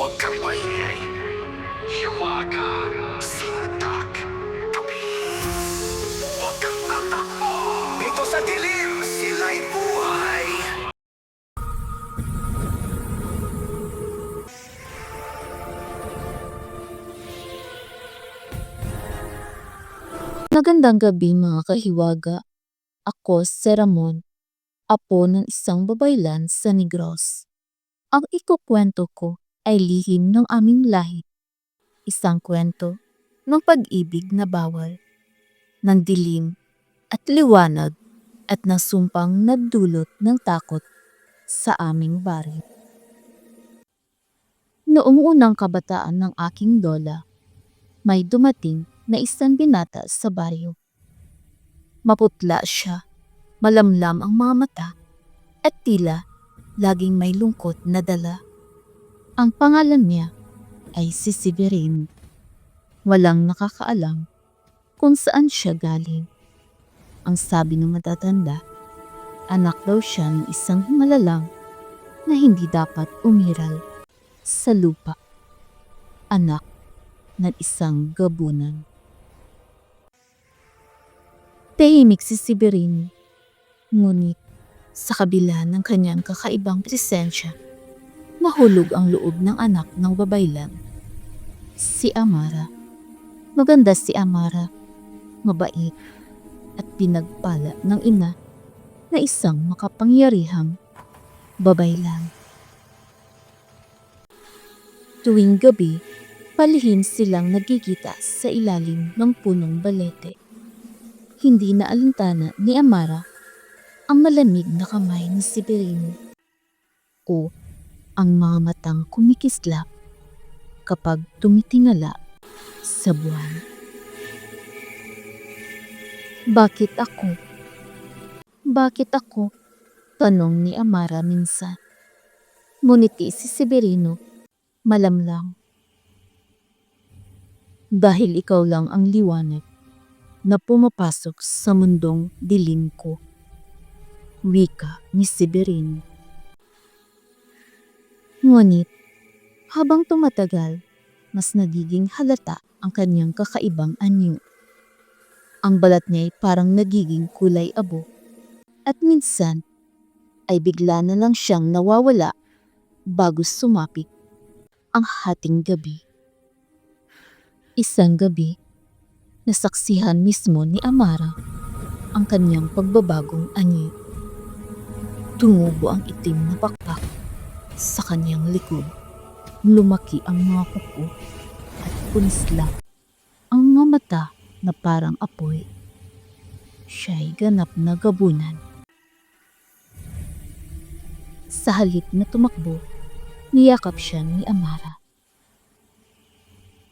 Huwag kang maingay. Hiwaga. Sintak. Tabi. Huwag sa dilim, sila'y buhay. Magandang gabi mga kahiwaga. Ako si Ramon, apo ng isang babaylan sa Negros. Ang ikukwento ko ay lihim ng aming lahi. Isang kwento ng pag-ibig na bawal, ng dilim at liwanag at ng sumpang nagdulot ng takot sa aming baryo. Noong unang kabataan ng aking lola, may dumating na isang binata sa baryo. Maputla siya, malamlam ang mga mata, at tila laging may lungkot na dala. Ang pangalan niya ay si Severino. Walang nakakaalam kung saan siya galing. Ang sabi ng matatanda, anak daw siya ng isang malalang na hindi dapat umiral sa lupa. Anak ng isang gabunan. Tahimik si Severino. Ngunit sa kabila ng kanyang kakaibang presensya, nahulog ang loob ng anak ng babaylan. Si Amara. Maganda si Amara. Mabait at pinagpala ng ina na isang makapangyarihang babaylan. Tuwing gabi, palihim silang nagkikita sa ilalim ng punong balete hindi na alintana ni Amara ang malamig na kamay ni Severino o ang mga matang kumikislap kapag tumitingala sa buwan. Bakit ako? Bakit ako? Tanong ni Amara minsan. Ngunit si Severino, malamlam. Dahil ikaw lang ang liwanag na pumapasok sa mundong dilim ko. Wika ni Severino. Ngunit, habang tumatagal, mas nagiging halata ang kanyang kakaibang anyo. Ang balat niya ay parang nagiging kulay abo. At minsan, ay bigla na lang siyang nawawala bago sumapit ang hating gabi. Isang gabi, nasaksihan mismo ni Amara ang kanyang pagbabagong anyo. Tumubo ang itim na pakpak sa kanyang likod. Lumaki ang mga kuko at punisla ang mga mata na parang apoy. Siya'y ganap na gabunan. Sa halip na tumakbo, niyakap siya ni Amara.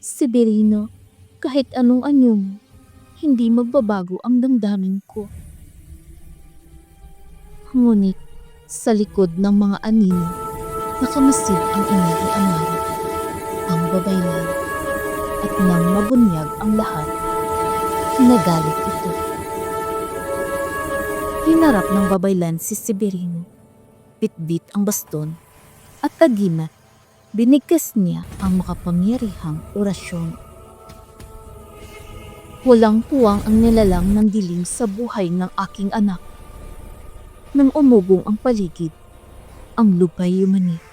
Severino, kahit anong anyo hindi magbabago ang damdamin ko. Ngunit sa likod ng mga anino, nakamasid ang ina ni ang babaylan, at nang mabunyag ang lahat, nagalit ito. Hinarap ng babaylan si Severino, bitbit ang baston, at tagimat, binigkas niya ang makapangyarihang orasyon Walang puwang ang nilalang ng dilim sa buhay ng aking anak. Nang umugong ang paligid, ang lupa'y yumani.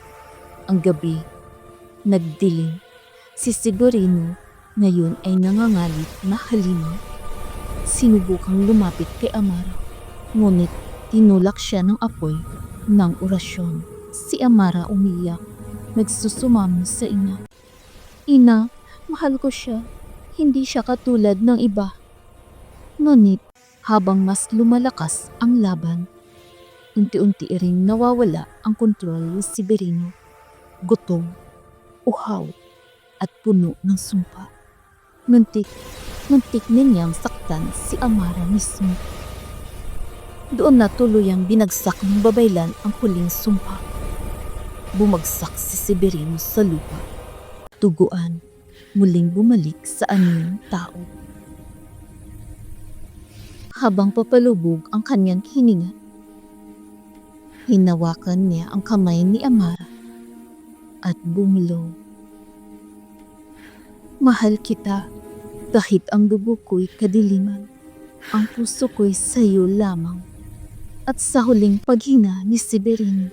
Ang gabi, nagdilim. Si Sigurino ngayon ay nangangalit na halino. Sinubukang lumapit kay Amara, ngunit tinulak siya ng apoy ng orasyon. Si Amara umiyak, nagsusumamo sa ina. Ina, mahal ko siya. Hindi siya katulad ng iba. Ngunit habang mas lumalakas ang laban, unti-unti ring nawawala ang kontrol ni Severino. Gutom, uhaw, at puno ng sumpa. Muntik, muntik ninyang saktan si Amara mismo. Doon na tuluyang binagsak ng babaylan ang huling sumpa. Bumagsak si Severino sa lupa. Tuguan muling bumalik sa anyong tao. Habang papalubog ang kanyang hininga, hinawakan niya ang kamay ni Amara at bumulaw Mahal kita kahit ang dugo ko'y kadiliman. Ang puso ko'y sa'yo lamang. At sa huling paghina ni Severino,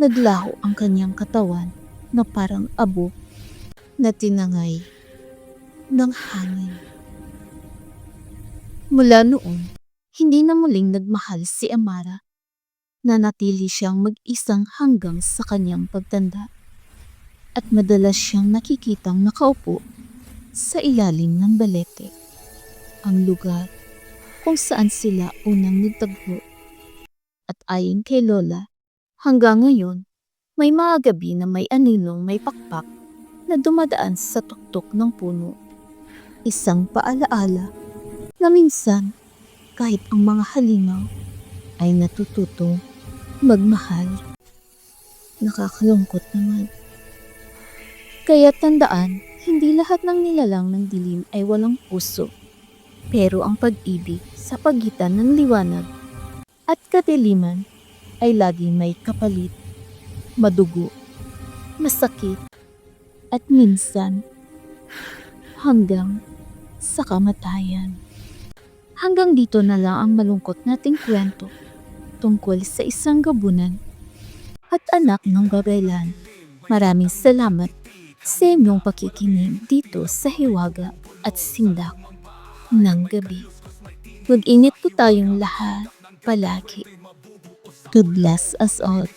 naglaho ang kanyang katawan na parang abo na tinangay ng hangin. Mula noon, hindi na muling nagmahal si Amara. Nanatili siyang mag-isang hanggang sa kanyang pagtanda. At madalas siyang nakikitang nakaupo sa ilalim ng balete. Ang lugar kung saan sila unang nagtagpo. At ayon kay Lola, hanggang ngayon, may mga gabi na may aninong may pakpak na dumadaan sa tuktok ng puno. Isang paalaala na minsan kahit ang mga halimaw ay natututong magmahal. Nakakalungkot naman. Kaya tandaan, hindi lahat ng nilalang ng dilim ay walang puso. Pero ang pag-ibig sa pagitan ng liwanag at kadiliman ay laging may kapalit, madugo, masakit, at minsan hanggang sa kamatayan. Hanggang dito na lang ang malungkot nating kwento tungkol sa isang gabunan at anak ng babaylan. Maraming salamat sa inyong pakikinig dito sa Hiwaga at Sindak ng gabi. Mag-init po tayong lahat palagi. God bless us all.